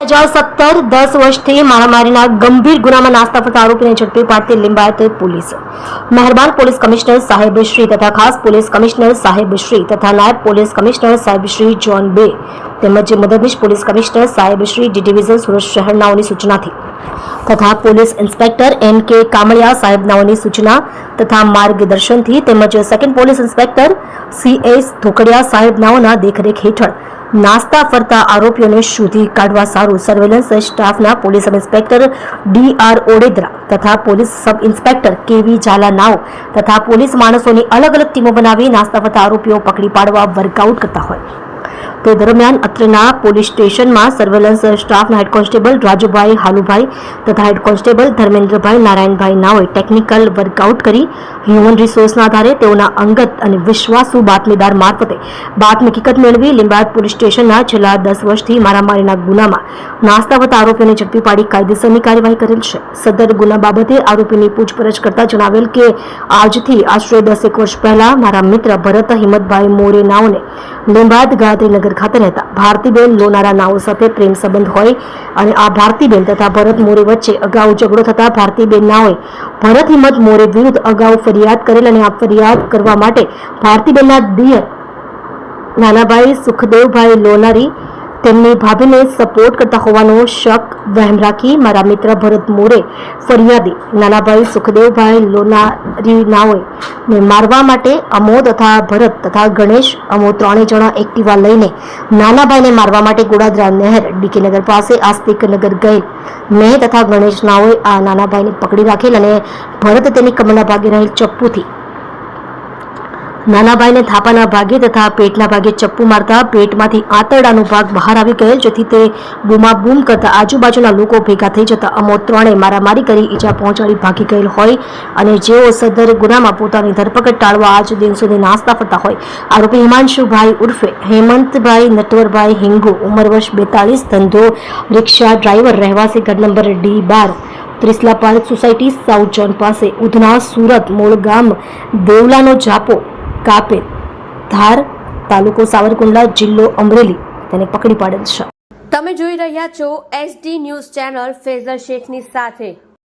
હજાર સત્તર દસ વર્ષથી સાહેબ શ્રી સુરત શહેરનાઓની સૂચનાથી તથા પોલીસ ઇન્સ્પેક્ટર એન કે કામળિયા સાહેબનાઓની સૂચના તથા માર્ગદર્શનથી તેમજ second police inspector C S Dhokadiya સાહેબનાઓના દેખરેખ હેઠળ નાસ્તા ફરતા આરોપીઓને શોધી કાઢવા સારું. સર્વેલન્સ સ્ટાફના police sub inspector D R Odedara તથા પોલીસ સબ ઇન્સ્પેક્ટર કેવી ઝાલા નાઓ તથા પોલીસ માણસોની અલગ અલગ ટીમો બનાવી નાસ્તા ફરતા આરોપીઓ પકડી પાડવા વર્કઆઉટ કરતા હોય. તે દરમિયાન અત્રેના પોલીસ સ્ટેશનમાં સર્વેલન્સ સ્ટાફના હેડ કોન્સ્ટેબલ રાજુભાઈ હાલુભાઈ તથા હેડ કોન્સ્ટેબલ ધર્મેન્દ્રભાઈ નારાયણભાઈ નાઓએ ટેકનિકલ વર્કઆઉટ કરી હ્યુમન રિસોર્સના આધારે તેઓના અંગત અને વિશ્વાસુ બાતમીદાર મારફતે બાતમી હકીકત મેળવી લીંબાયત પોલીસ સ્ટેશનના છેલ્લા દસ વર્ષથી મારામારીના ગુનામાં નાસ્તા વતા આરોપીઓને ઝડપી પાડી કાયદેસરની કાર્યવાહી કરેલ છે. સદર ગુના બાબતે આરોપીની પૂછપરછ કરતા જણાવેલ કે આજથી આશરે દસેક વર્ષ પહેલા મારા મિત્ર ભરત હિંમતભાઈ મોરે નાઓને લીંબાદ ગાયત્રીનગર ખાતે રહેતા ભારતીબેન લોનારા નાઓ સાથે પ્રેમ સંબંધ હોય અને આ ભારતીબેન તથા ભરત મોરે વચ્ચે અગાઉ ઝઘડો થતા ભારતીબેન નાઓએ ભરત હિંમત મોરે વિરુદ્ધ અગાઉ ફરિયાદ કરેલ અને આ ફરિયાદ કરવા માટે ભારતીબેનના દિયર નાનાભાઈ સુખદેવભાઈ લોનારી તેમની ભાભીને સપોર્ટ કરતા હોવાનો શક વહેમ રાખી મારા મિત્ર ભરત મોરે ફરિયાદી નાનાભાઈ સુખદેવભાઈ લોનારી નાઓએ ને મારવા માટે અમો તથા ભરત તથા ગણેશ અમો ત્રણેય જણા એક્ટિવા લઈને નાનાભાઈને મારવા માટે ગોડાદરા નહેર, ડીકે નગર પાસે આસ્તિક નગર ગયેલ. મેં તથા ગણેશ નાઓએ આ નાનાભાઈને પકડી રાખેલ અને ભરત તેની કમરના ભાગે રહેલ ચપ્પુથી નાનાભાઈને થાપાના ભાગે તથા પેટના ભાગે ચપ્પુ મારતા પેટમાંથી આંતરડાનો ભાગ બહાર આવી ગયેલ, જેથી તે બૂમાબૂમ કરતા આજુબાજુના લોકો ભેગા થઈ જતા અમો ત્રણે મારામારી કરી, ઈજા પહોંચાડી ભાગી ગયેલ હોય અને જેઓ સદર ગુનામાં પોતાની ધરપકડ ટાળવા આજ દિન સુધી નાસ્તા ફરતા હોય. આરોપી હિમાંશુભાઈ ઉર્ફે હેમંતભાઈ નટવરભાઈ હિંગુ, ઉંમર વર્ષ બેતાલીસ ધંધો રિક્ષા ડ્રાઈવર, રહેવાસી ઘર નંબર ડી બાર Trishala park society south zone પાસે ઉધના સુરત, મૂળ ગામ દેવલાનો જાપો કાપે ધાર, તાલુકો સાવરકુંડલા, જિલ્લો અમરેલી, તેને પકડી પાડેલ છે. તમે જોઈ રહ્યા છો એસડી ન્યૂઝ ચેનલ ફેઝર શેખની સાથે.